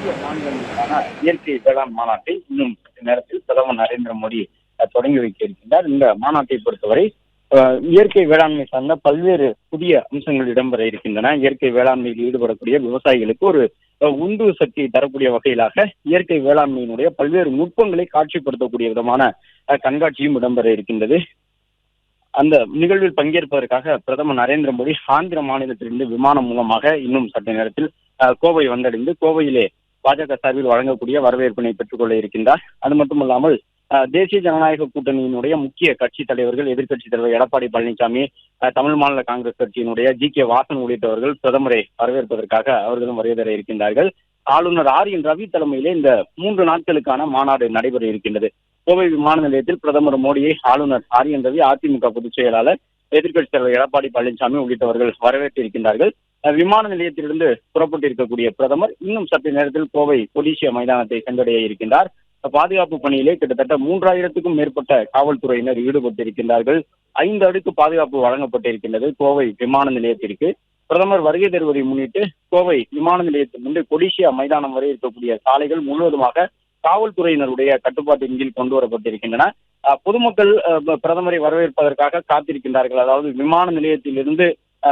இந்திய மாநிலங்களுக்கான இயற்கை வேளாண் மாநாட்டை இன்னும் நேரத்தில் பிரதமர் நரேந்திர மோடி தொடங்கி வைக்க இருக்கின்றார். இந்த மாநாட்டை பொறுத்தவரை இயற்கை வேளாண்மை சார்ந்த பல்வேறு புதிய அம்சங்கள் இடம்பெற இருக்கின்றன. இயற்கை வேளாண்மையில் ஈடுபடக்கூடிய விவசாயிகளுக்கு ஒரு உந்து சக்தி தரக்கூடிய வகையிலாக இயற்கை வேளாண்மையினுடைய பல்வேறு நுட்பங்களை காட்சிப்படுத்தக்கூடிய விதமான கண்காட்சியும் இடம்பெற இருக்கின்றது. அந்த நிகழ்வில் பங்கேற்பதற்காக பிரதமர் நரேந்திர மோடி ஆந்திர மாநிலத்திலிருந்து விமானம் மூலமாக இன்னும் சற்று நேரத்தில் அஹ், கோவை வந்தடைந்து கோவையிலே பாஜக சார்பில் வழங்கக்கூடிய வரவேற்பினை பெற்றுக்கொள்ள இருக்கின்றார். அது மட்டுமல்லாமல் தேசிய ஜனநாயக கூட்டணியினுடைய முக்கிய கட்சி தலைவர்கள் எதிர்க்கட்சி தலைவர் எடப்பாடி பழனிசாமி தமிழ் மாநில காங்கிரஸ் கட்சியினுடைய ஜி. கே. வாசன் உள்ளிட்டவர்கள் பிரதமரை வரவேற்பதற்காக அவர்களும் வருகை இருக்கின்றார்கள். ஆளுநர் ஆர். என். ரவி தலைமையிலே இந்த மூன்று நாட்களுக்கான மாநாடு நடைபெற இருக்கின்றது. கோவை விமான நிலையத்தில் பிரதமர் மோடியை ஆளுநர் ஆர். என். ரவி அதிமுக பொதுச் செயலாளர் எதிர்க்கட்சித் தலைவர் எடப்பாடி பழனிசாமி உள்ளிட்டவர்கள் வரவேற்றிருக்கின்றார்கள் இருக்கின்றார்கள். விமான நிலையத்திலிருந்து புறப்பட்டிருக்கக்கூடிய பிரதமர் இன்னும் சற்று நேரத்தில் கோவை கொடிசியா மைதானத்தை சென்றடைய இருக்கின்றார். பாதுகாப்பு பணியிலே கிட்டத்தட்ட மூன்றாயிரத்துக்கும் மேற்பட்ட காவல்துறையினர் ஈடுபட்டிருக்கின்றார்கள். ஐந்து அடுக்கு பாதுகாப்பு வழங்கப்பட்டிருக்கின்றது கோவை விமான நிலையத்திற்கு. பிரதமர் வருகை தருவதை முன்னிட்டு கோவை விமான நிலையத்திலிருந்து கொடிசியா மைதானம் வரை இருக்கக்கூடிய சாலைகள் முழுவதுமாக காவல்துறையினருடைய கட்டுப்பாட்டின் கீழ் கொண்டு வரப்பட்டிருக்கின்றன. பொதுமக்கள் பிரதமரை வரவேற்பதற்காக காத்திருக்கின்றார்கள். அதாவது விமான நிலையத்திலிருந்து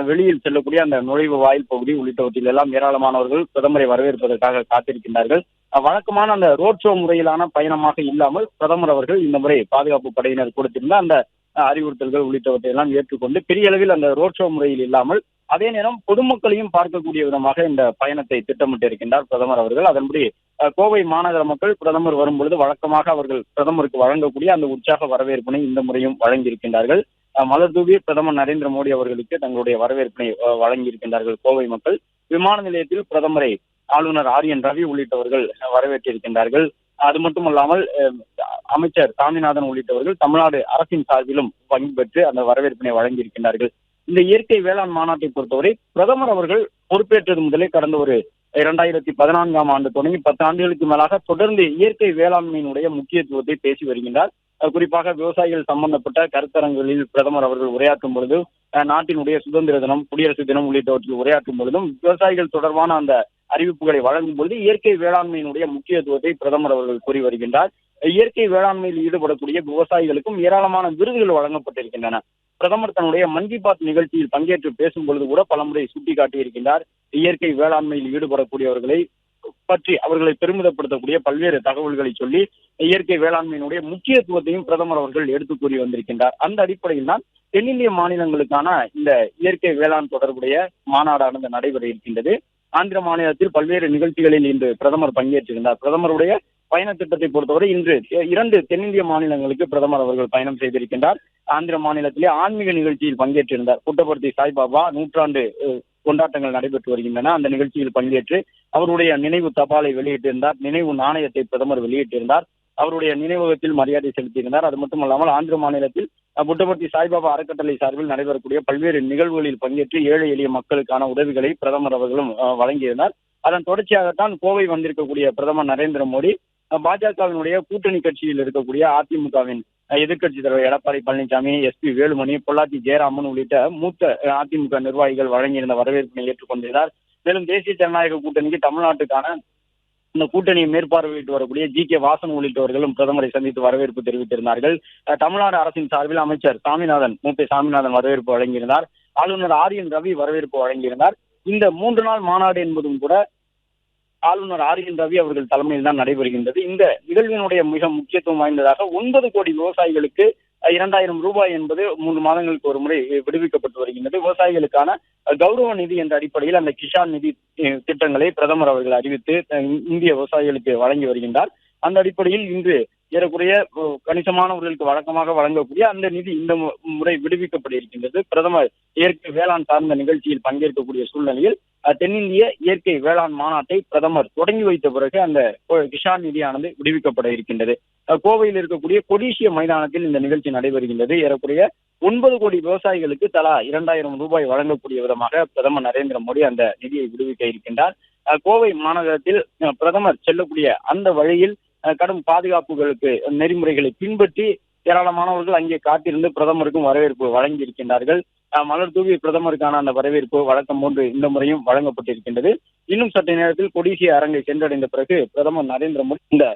வெளியில் செல்லக்கூடிய அந்த நுழைவு வாயில் பகுதி உள்ளிட்டவற்றில் எல்லாம் ஏராளமானவர்கள் பிரதமரை வரவேற்பதற்காக காத்திருக்கின்றார்கள். வழக்கமான அந்த ரோட் ஷோ முறையிலான பயணமாக இல்லாமல் பிரதமர் அவர்கள் இந்த முறை பாதுகாப்பு படையினர் கொடுத்திருந்த அந்த அறிவுறுத்தல்கள் உள்ளிட்டவற்றை எல்லாம் ஏற்றுக்கொண்டு பெரிய அளவில் அந்த ரோட் ஷோ முறையில் இல்லாமல் அதே நேரம் பொதுமக்களையும் பார்க்கக்கூடிய விதமாக இந்த பயணத்தை திட்டமிட்டு இருக்கின்றார் பிரதமர் அவர்கள். அதன்படி கோவை மாநகர மக்கள் பிரதமர் வரும்பொழுது வழக்கமாக அவர்கள் பிரதமருக்கு வழங்கக்கூடிய அந்த உற்சாக வரவேற்பினை இந்த முறையும் வழங்கியிருக்கின்றார்கள். மலர் தூவி பிரதமர் நரேந்திர மோடி அவர்களுக்கு தங்களுடைய வரவேற்பினை வழங்கியிருக்கின்றார்கள். கோவை மக்கள் விமான நிலையத்தில் பிரதமரை ஆளுநர் ஆர் என் ரவி உள்ளிட்டவர்கள் வரவேற்றிருக்கின்றார்கள். அது மட்டுமல்லாமல் அமைச்சர் சாமிநாதன் உள்ளிட்டவர்கள் தமிழ்நாடு அரசின் சார்பிலும் பங்கு பெற்று அந்த வரவேற்பினை வழங்கியிருக்கின்றார்கள். இந்த இயற்கை வேளாண் மாநாட்டை பொறுத்தவரை பிரதமர் அவர்கள் பொறுப்பேற்றது முதலே கடந்த ஒரு இரண்டாயிரத்தி பதினான்காம் ஆண்டு தொடங்கி பத்து ஆண்டுகளுக்கு மேலாக தொடர்ந்து இயற்கை வேளாண்மையினுடைய முக்கியத்துவத்தை பேசி வருகின்றார். குறிப்பாக விவசாயிகள் சம்பந்தப்பட்ட கருத்தரங்குகளில் பிரதமர் அவர்கள் உரையாற்றும் பொழுது நாட்டினுடைய சுதந்திர தினம் குடியரசு தினம் உள்ளிட்டவற்றில் உரையாற்றும் பொழுதும் விவசாயிகள் தொடர்பான அந்த அறிவிப்புகளை வழங்கும் பொழுது இயற்கை வேளாண்மையினுடைய முக்கியத்துவத்தை பிரதமர் அவர்கள் கூறி வருகின்றார். இயற்கை வேளாண்மையில் ஈடுபடக்கூடிய விவசாயிகளுக்கும் ஏராளமான விருதுகள் வழங்கப்பட்டிருக்கின்றன. பிரதமர் தன்னுடைய மன் கி பாத் நிகழ்ச்சியில் பங்கேற்று பேசும் பொழுது கூட பலமுறை சுட்டிக்காட்டியிருக்கின்றார். இயற்கை வேளாண்மையில் ஈடுபடக்கூடியவர்களை பற்றி அவர்களை பெருமிதப்படுத்தக்கூடிய பல்வேறு தகவல்களை சொல்லி இயற்கை வேளாண்மையினுடைய முக்கியத்துவத்தையும் பிரதமர் அவர்கள் எடுத்து கூறி வந்திருக்கின்றார். அந்த அடிப்படையில் தான் தென்னிந்திய மாநிலங்களுக்கான இந்த இயற்கை வேளாண் தொடர்புடைய மாநாடானது நடைபெற இருக்கின்றது. ஆந்திர மாநிலத்தில் பல்வேறு நிகழ்ச்சிகளில் இன்று பிரதமர் பங்கேற்றிருந்தார் பிரதமருடைய பயண திட்டத்தை பொறுத்தவரை இன்று இரண்டு தென்னிந்திய மாநிலங்களுக்கு பிரதமர் அவர்கள் பயணம் செய்திருக்கின்றார். ஆந்திர மாநிலத்திலே ஆன்மீக நிகழ்ச்சியில் பங்கேற்றிருந்தார். புட்டபர்த்தி சாய்பாபா நூற்றாண்டு கொண்டாட்டங்கள் நடைபெற்று வருகின்றன. அந்த நிகழ்ச்சியில் பங்கேற்று அவருடைய நினைவு தபாலை வெளியிட்டிருந்தார். நினைவு நாணயத்தை பிரதமர் வெளியிட்டிருந்தார். அவருடைய நினைவகத்தில் மரியாதை செலுத்தியிருந்தார். அது மட்டுமல்லாமல் ஆந்திர மாநிலத்தில் புட்டபர்த்தி சாய்பாபா அறக்கட்டளை சார்பில் நடைபெறக்கூடிய பல்வேறு நிகழ்வுகளில் பங்கேற்று ஏழை எளிய மக்களுக்கான உதவிகளை பிரதமர் அவர்களும் வழங்கியிருந்தார். அதன் தொடர்ச்சியாகத்தான் கோவை வந்திருக்கக்கூடிய பிரதமர் நரேந்திர மோடி பாஜகவினுடைய கூட்டணி கட்சியில் இருக்கக்கூடிய அதிமுகவின் எதிர்க்கட்சி தலைவர் எடப்பாடி பழனிசாமி எஸ்பி வேலுமணி பொள்ளாச்சி ஜெயராமன் உள்ளிட்ட மூத்த அதிமுக நிர்வாகிகள் வழங்கியிருந்த வரவேற்பினை ஏற்றுக்கொண்டிருந்தார். மேலும் தேசிய ஜனநாயக கூட்டணிக்கு தமிழ்நாட்டுக்கான இந்த கூட்டணியை மேற்பார்வையிட்டு வரக்கூடிய ஜி கே வாசன் உள்ளிட்டவர்களும் பிரதமரை சந்தித்து வரவேற்பு தெரிவித்திருந்தார்கள். தமிழ்நாடு அரசின் சார்பில் அமைச்சர் சாமிநாதன் மூப்பை சாமிநாதன் வரவேற்பு வழங்கியிருந்தார். ஆளுநர் ஆர் என் ரவி வரவேற்பு வழங்கியிருந்தார். இந்த மூன்று நாள் மாநாடு என்பதும் கூட ஆளுநர் ஆர் என் ரவி அவர்கள் தலைமையில் தான் நடைபெறுகின்றது. இந்த நிகழ்வினுடைய மிக முக்கியத்துவம் வாய்ந்ததாக ஒன்பது கோடி விவசாயிகளுக்கு இரண்டாயிரம் ரூபாய் என்பது மூன்று மாதங்களுக்கு ஒரு முறை விடுவிக்கப்பட்டு வருகின்றது. விவசாயிகளுக்கான கௌரவ நிதி என்ற அடிப்படையில் அந்த கிஷான் நிதி திட்டங்களை பிரதமர் அவர்கள் அறிவித்து இந்திய விவசாயிகளுக்கு வழங்கி வருகின்றார். அந்த அடிப்படையில் இன்று ஏறக்குறைய கணிசமானவர்களுக்கு வழக்கமாக வழங்கக்கூடிய அந்த நிதி இந்த மு- முறை விடுவிக்கப்பட்டிருக்கின்றது. பிரதமர் இயற்கை வேளாண் சார்ந்த நிகழ்ச்சியில் பங்கேற்கக்கூடிய சூழ்நிலையில் தென்னிந்திய இயற்கை வேளாண் மாநாட்டை பிரதமர் தொடங்கி வைத்த பிறகு அந்த கிஷான் நிதியானது விடுவிக்கப்பட இருக்கின்றது. கோவையில் இருக்கக்கூடிய கொடிசிய மைதானத்தில் இந்த நிகழ்ச்சி நடைபெறுகின்றது. ஏறக்குறைய ஒன்பது கோடி விவசாயிகளுக்கு தலா இரண்டாயிரம் ரூபாய் வழங்கக்கூடிய விதமாக பிரதமர் நரேந்திர மோடி அந்த நிதியை விடுவிக்க இருக்கின்றார். கோவை மாநகரத்தில் பிரதமர் செல்லக்கூடிய அந்த வழியில் கடும் பாதுகாப்புகளுக்கு நெறிமுறைகளை பின்பற்றி ஏராளமானவர்கள் அங்கே காத்திருந்து பிரதமருக்கும் வரவேற்பு வழங்கி இருக்கின்றார்கள் மலர் தூவி பிரதமருக்கான அந்த வரவேற்பு வழக்கம் போன்று இந்த முறையும் வழங்கப்பட்டிருக்கின்றது. இன்னும் சற்று நேரத்தில் கொடிசிய அரங்கை சென்றடைந்த பிறகு பிரதமர் நரேந்திர மோடி இந்த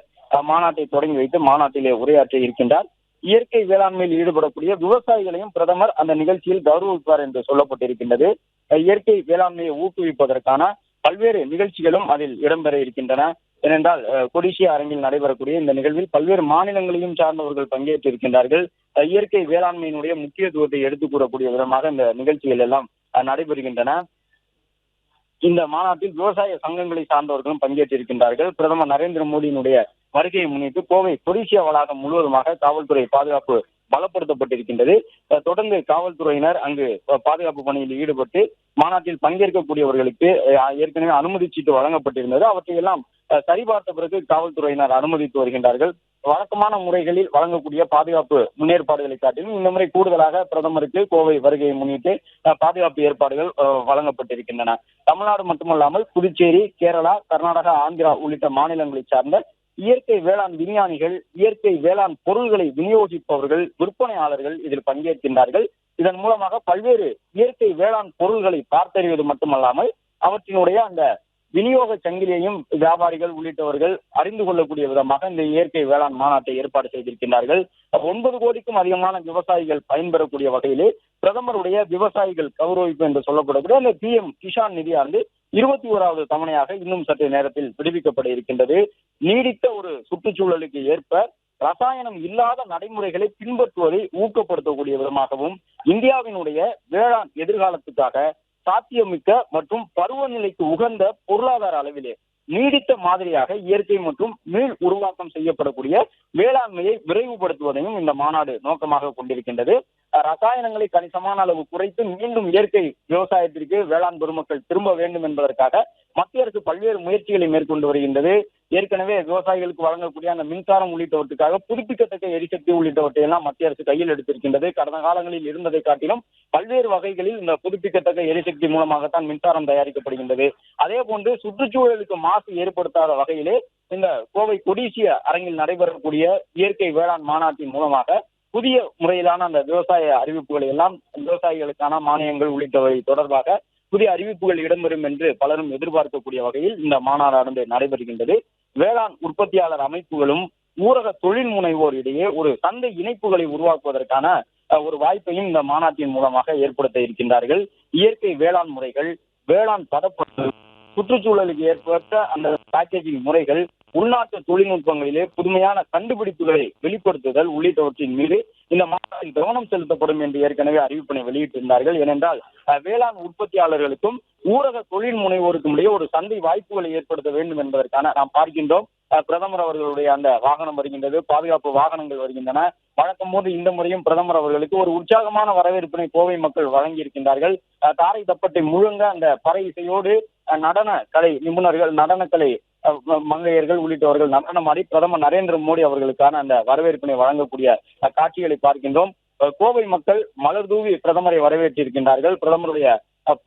மாநாட்டை தொடங்கி வைத்து மாநாட்டிலே உரையாற்ற இருக்கின்றார். இயற்கை வேளாண்மையில் ஈடுபடக்கூடிய விவசாயிகளையும் பிரதமர் அந்த நிகழ்ச்சியில் கௌரவிப்பார் என்று சொல்லப்பட்டிருக்கின்றது. இயற்கை வேளாண்மையை ஊக்குவிப்பதற்கான பல்வேறு நிகழ்ச்சிகளும் அதில் இடம்பெற இருக்கின்றன. ஏனென்றால் கொடிசிய கொடிசியா அரங்கில் நடைபெறக்கூடிய இந்த நிகழ்வில் பல்வேறு மாநிலங்களையும் சார்ந்தவர்கள் பங்கேற்றிருக்கின்றார்கள். இருக்கின்றார்கள் இயற்கை வேளாண்மையினுடைய முக்கியத்துவத்தை எடுத்துக் கூறக்கூடிய விதமாக இந்த நிகழ்ச்சிகள் எல்லாம் நடைபெறுகின்றன. இந்த மாநாட்டில் விவசாய சங்கங்களை சார்ந்தவர்களும் பங்கேற்றிருக்கின்றார்கள். பிரதமர் நரேந்திர மோடியினுடைய வருகையை முன்னிட்டு கோவை கொடிசியா வளாகம் முழுவதுமாக காவல்துறை பாதுகாப்பு பலப்படுத்தப்பட்டிருக்கின்றது. தொடர்ந்து காவல்துறையினர் அங்கு பாதுகாப்பு பணியில் ஈடுபட்டு மாநாட்டில் பங்கேற்கக்கூடியவர்களுக்கு அஹ், ஏற்கனவே அனுமதி சீட்டு வழங்கப்பட்டிருந்தது. அவற்றையெல்லாம் அஹ், சரிபார்த்த பிறகு காவல்துறையினர் அனுமதித்து வருகின்றார்கள். வழக்கமான முறைகளில் வழங்கக்கூடிய பாதுகாப்பு முன்னேற்பாடுகளை காட்டிலும் இந்த முறை கூடுதலாக பிரதமருக்கு கோவை வருகையை முன்னிட்டு அஹ், பாதுகாப்பு ஏற்பாடுகள் அஹ், வழங்கப்பட்டிருக்கின்றன. தமிழ்நாடு மட்டுமல்லாமல் புதுச்சேரி கேரளா கர்நாடகா ஆந்திரா உள்ளிட்ட மாநிலங்களை சார்ந்த இயற்கை வேளாண் விஞ்ஞானிகள் இயற்கை வேளாண் பொருள்களை விநியோகிப்பவர்கள் விற்பனையாளர்கள் இதில் பங்கேற்கின்றார்கள். இதன் மூலமாக பல்வேறு இயற்கை வேளாண் பொருள்களை பார்த்தறிவது மட்டுமல்லாமல் அவற்றினுடைய அந்த விநியோக சங்கிலியையும் வியாபாரிகள் உள்ளிட்டவர்கள் அறிந்து கொள்ளக்கூடிய விதமாக இந்த இயற்கை வேளாண் மாநாட்டை ஏற்பாடு செய்திருக்கின்றார்கள். ஒன்பது கோடிக்கும் அதிகமான விவசாயிகள் பயன்பெறக்கூடிய வகையிலே பிரதமருடைய விவசாயிகள் கௌரவிப்பு என்று சொல்லப்படக்கூடிய அந்த பி எம் கிஷான் நிதியானது இருபத்தி ஓராவது தவணையாக இன்னும் சற்று நேரத்தில் விடுவிக்கப்பட இருக்கின்றது. நீடித்த ஒரு சுற்றுச்சூழலுக்கு ஏற்ப ரசாயனம் இல்லாத நடைமுறைகளை பின்பற்றுவதை ஊக்கப்படுத்தக்கூடிய விதமாகவும் இந்தியாவினுடைய வேளாண் எதிர்காலத்துக்காக சாத்தியமிக்க மற்றும் பருவநிலைக்கு உகந்த பொருளாதார அளவிலே நீடித்த மாதிரியாக இயற்கை மற்றும் மீள் உருவாக்கம் செய்யப்படக்கூடிய வேளாண்மையை விரைவுபடுத்துவதையும் இந்த மாநாடு நோக்கமாக கொண்டிருக்கின்றது. அஹ் ரசாயனங்களை கணிசமான அளவு குறைத்து மீண்டும் இயற்கை விவசாயத்திற்கு வேளாண் பெருமக்கள் திரும்ப வேண்டும் என்பதற்காக மத்திய அரசு பல்வேறு முயற்சிகளை மேற்கொண்டு வருகின்றது. ஏற்கனவே விவசாயிகளுக்கு வழங்கக்கூடிய அந்த மின்சாரம் உள்ளிட்டவற்றுக்காக புதுப்பிக்கத்தக்க எரிசக்தி உள்ளிட்டவற்றை எல்லாம் மத்திய அரசு கையில் எடுத்திருக்கின்றது. கடந்த காலங்களில் இருந்ததை காட்டிலும் பல்வேறு வகைகளில் இந்த புதுப்பிக்கத்தக்க எரிசக்தி மூலமாகத்தான் மின்சாரம் தயாரிக்கப்படுகின்றது. அதே போன்று சுற்றுச்சூழலுக்கு மாசு ஏற்படுத்தாத வகையிலே இந்த கோவை கொடிசிய அரங்கில் நடைபெறக்கூடிய இயற்கை வேளாண் மாநாட்டின் மூலமாக புதிய முறையிலான அந்த விவசாய அறிவிப்புகளை எல்லாம் விவசாயிகளுக்கான மானியங்கள் உள்ளிட்டவை தொடர்பாக புதிய அறிவிப்புகள் இடம்பெறும் என்று பலரும் எதிர்பார்க்கக்கூடிய வகையில் இந்த மாநாடானது நடைபெறுகின்றது. வேளாண் உற்பத்தியாளர் அமைப்புகளும் ஊரக தொழில் முனைவோர் இடையே ஒரு சந்தை இணைப்புகளை உருவாக்குவதற்கான ஒரு வாய்ப்பையும் இந்த மாநாட்டின் மூலமாக ஏற்படுத்த இருக்கின்றார்கள். இயற்கை வேளாண் முறைகள் வேளாண் பதப்படுத்தல் சுற்றுச்சூழலுக்கு ஏற்பட்ட அந்த பேக்கேஜிங் முறைகள் உள்நாட்டு தொழில்நுட்பங்களிலே புதுமையான கண்டுபிடிப்புகளை வெளிப்படுத்துதல் உள்ளிட்டவற்றின் மீது இந்த மாநாட்டில் கவனம் செலுத்தப்படும் என்று ஏற்கனவே அறிவிப்பினை வெளியிட்டிருந்தார்கள். ஏனென்றால் வேளாண் உற்பத்தியாளர்களுக்கும் ஊரக தொழில் முனைவோருக்கும் இடையே ஒரு சந்தை வாய்ப்புகளை ஏற்படுத்த வேண்டும் என்பதற்கான நாம் பார்க்கின்றோம். பிரதமர் அவர்களுடைய அந்த வாகனம் வருகின்றது பாதுகாப்பு வாகனங்கள் வருகின்றன. வழக்கம் போது இந்த முறையும் பிரதமர் அவர்களுக்கு ஒரு உற்சாகமான வரவேற்பினை கோவை மக்கள் வழங்கி இருக்கின்றார்கள் தாரை தப்பட்டை முழுங்க அந்த பறை இசையோடு நடன கலை நிபுணர்கள் நடனக்கலை மங்கையர்கள் உள்ளிட்டவர்கள் நடனமாடி பிரதமர் நரேந்திர மோடி அவர்களுக்கான அந்த வரவேற்பினை வழங்கக்கூடிய காட்சிகளை பார்க்கின்றோம். கோவை மக்கள் மலர் தூவி பிரதமரை வரவேற்றிருக்கின்றார்கள். பிரதமருடைய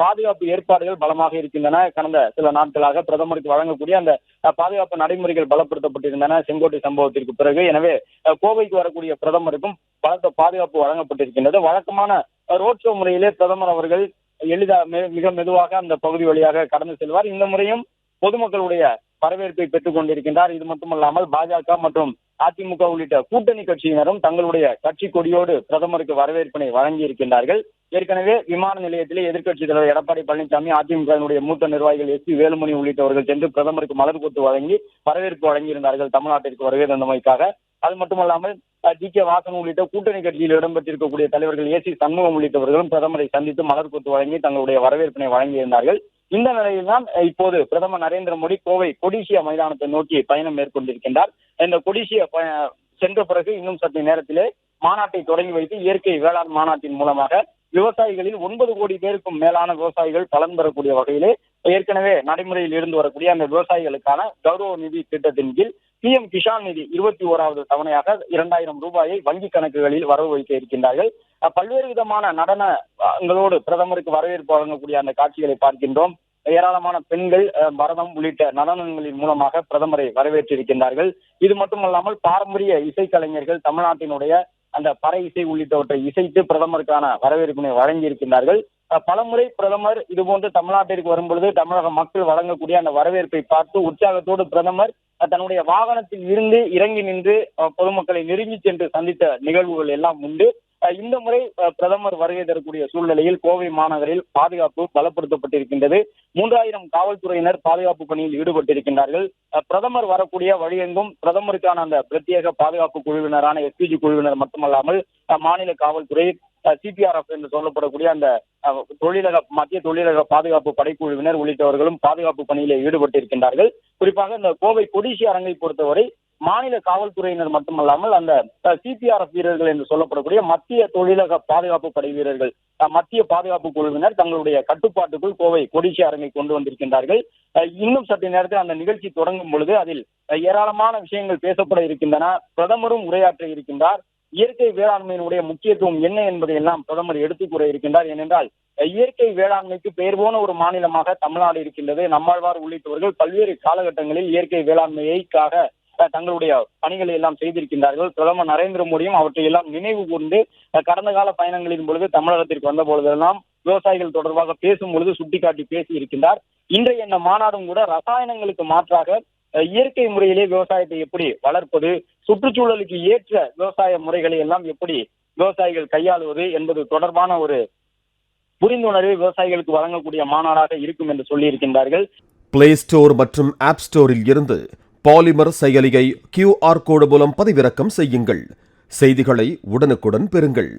பாதுகாப்பு ஏற்பாடுகள் பலமாக இருக்கின்றன. கடந்த சில நாட்களாக பிரதமருக்கு வழங்கக்கூடிய அந்த பாதுகாப்பு நடைமுறைகள் பலப்படுத்தப்பட்டிருந்தன செங்கோட்டை சம்பவத்திற்கு பிறகு. எனவே கோவைக்கு வரக்கூடிய பிரதமருக்கும் பலத்த பாதுகாப்பு வழங்கப்பட்டிருக்கின்றது. வழக்கமான ரோட் ஷோ முறையிலே பிரதமர் அவர்கள் எளிதா மிக மெதுவாக அந்த பகுதி வழியாக கடந்து செல்வார். இந்த முறையும் பொதுமக்களுடைய வரவேற்பை பெற்றுக் கொண்டிருக்கின்றார். இது மட்டுமல்லாமல் பாஜக மற்றும் அதிமுக உள்ளிட்ட கூட்டணி கட்சியினரும் தங்களுடைய கட்சி கொடியோடு பிரதமருக்கு வரவேற்பினை வழங்கி இருக்கின்றார்கள் ஏற்கனவே விமான நிலையத்திலே எதிர்க்கட்சித் தலைவர் எடப்பாடி பழனிசாமி அதிமுகவினுடைய மூத்த நிர்வாகிகள் எஸ் பி வேலுமணி உள்ளிட்டவர்கள் சென்று பிரதமருக்கு மலர் கொத்து வழங்கி வரவேற்பு வழங்கியிருந்தார்கள் தமிழ்நாட்டிற்கு வருகை தந்தமைக்காக. அது மட்டுமல்லாமல் ஜி. கே. வாசன் உள்ளிட்ட கூட்டணி கட்சியில் இடம்பெற்றிருக்கக்கூடிய தலைவர்கள் ஏ. சி. சண்முகம் உள்ளிட்டவர்களும் பிரதமரை சந்தித்து மலர் கொத்து வழங்கி தங்களுடைய வரவேற்பினை வழங்கியிருந்தார்கள். இந்த நிலையில்தான் இப்போது பிரதமர் நரேந்திர மோடி கோவை கொடிசியா மைதானத்தை நோக்கி பயணம் மேற்கொண்டிருக்கின்றார். இந்த கொடிசியா சென்ற பிறகு இன்னும் சற்று நேரத்திலே மாநாட்டை தொடங்கி வைத்து இயற்கை வேளாண் மாநாட்டின் மூலமாக விவசாயிகளில் ஒன்பது கோடி பேருக்கும் மேலான விவசாயிகள் பலன் பெறக்கூடிய வகையிலே ஏற்கனவே நடைமுறையில் இருந்து வரக்கூடிய அந்த விவசாயிகளுக்கான கௌரவ நிதி திட்டத்தின் கீழ் பிஎம் கிஷான் நிதி இருபத்தி ஓராவது தவணையாக இரண்டாயிரம் ரூபாயை வங்கி கணக்குகளில் வரவு வைக்க இருக்கின்றார்கள். பல்வேறு விதமான நடனங்களோடு பிரதமருக்கு வரவேற்பு வழங்கக்கூடிய அந்த காட்சிகளை பார்க்கின்றோம். ஏராளமான பெண்கள் பரதம் உள்ளிட்ட நடனங்களின் மூலமாக பிரதமரை வரவேற்றிருக்கின்றார்கள். இது மட்டுமல்லாமல் பாரம்பரிய இசைக்கலைஞர்கள் தமிழ்நாட்டினுடைய அந்த பறை இசை உள்ளிட்டவற்றை இசைத்து பிரதமருக்கான வரவேற்பினை வழங்கியிருக்கின்றார்கள். பலமுறை பிரதமர் இதுபோன்று தமிழ்நாட்டிற்கு வரும்பொழுது தமிழக மக்கள் வழங்கக்கூடிய அந்த வரவேற்பை பார்த்து உற்சாகத்தோடு பிரதமர் தன்னுடைய வாகனத்தில் இருந்து இறங்கி நின்று பொதுமக்களை நெருங்கி சென்று சந்தித்த நிகழ்வுகள் எல்லாம் உண்டு. இந்த முறை பிரதமர் வருகை தரக்கூடிய சூழ்நிலையில் கோவை மாநகரில் பாதுகாப்பு பலப்படுத்தப்பட்டிருக்கின்றது. மூன்றாயிரம் காவல்துறையினர் பாதுகாப்பு பணியில் ஈடுபட்டிருக்கின்றார்கள். பிரதமர் வரக்கூடிய வழியெங்கும் பிரதமருக்கான அந்த பிரத்யேக பாதுகாப்பு குழுவினரான எஸ்பிஜி குழுவினர் மட்டுமல்லாமல் மாநில காவல்துறை சிபிஆர்எஃப் என்று சொல்லப்படக்கூடிய அந்த தொழிலக மத்திய தொழிலக பாதுகாப்பு படைக்குழுவினர் உள்ளிட்டவர்களும் பாதுகாப்பு பணியிலே ஈடுபட்டிருக்கின்றார்கள். குறிப்பாக இந்த கோவை கொடிசி அரங்கை பொறுத்தவரை மாநில காவல்துறையினர் மட்டுமல்லாமல் அந்த சிபிஆர்எஃப் வீரர்கள் என்று சொல்லப்படக்கூடிய மத்திய தொழிலக பாதுகாப்பு படை வீரர்கள் மத்திய பாதுகாப்பு குழுவினர் தங்களுடைய கட்டுப்பாட்டுக்குள் கோவை கொடிசி அரங்கை கொண்டு வந்திருக்கின்றார்கள். இன்னும் சற்று நேரத்தில் அந்த நிகழ்ச்சி தொடங்கும் பொழுது அதில் ஏராளமான விஷயங்கள் பேசப்பட இருக்கின்றன. பிரதமரும் உரையாற்ற இருக்கின்றார். இயற்கை வேளாண்மையினுடைய முக்கியத்துவம் என்ன என்பதை எல்லாம் பிரதமர் எடுத்துக் கூற இருக்கின்றார். ஏனென்றால் இயற்கை வேளாண்மைக்கு பெயர் போன ஒரு மாநிலமாக தமிழ்நாடு இருக்கின்றது. நம்மாழ்வார் உள்ளிட்டவர்கள் பல்வேறு காலகட்டங்களில் இயற்கை வேளாண்மையைக்காக அஹ், தங்களுடைய பணிகளை எல்லாம் செய்திருக்கின்றார்கள். பிரதமர் நரேந்திர மோடியும் அவற்றை எல்லாம் நினைவு கூர்ந்து கடந்த கால பயணங்களின் பொழுது தமிழகத்திற்கு வந்த பொழுதெல்லாம் விவசாயிகள் தொடர்பாக பேசும் பொழுது சுட்டிக்காட்டி பேசி இருக்கின்றார் இன்றைய இந்த மாநாடும் கூட ரசாயனங்களுக்கு மாற்றாக இயற்கை முறையிலே விவசாயத்தை எப்படி வளர்ப்பது சுற்றுச்சூழலுக்கு ஏற்ற விவசாய முறைகளை எல்லாம் எப்படி விவசாயிகள் கையாளுவது என்பது தொடர்பான ஒரு புரிந்துணர்வை விவசாயிகளுக்கு வழங்கக்கூடிய மாநாடாக இருக்கும் என்று சொல்லியிருக்கின்றார்கள். பிளே ஸ்டோர் மற்றும் ஆப் ஸ்டோரில் இருந்து பாலிமர் செயலியை கியூஆர் கோடு மூலம் பதிவிறக்கம் செய்யுங்கள். செய்திகளை உடனுக்குடன் பெறுங்கள்.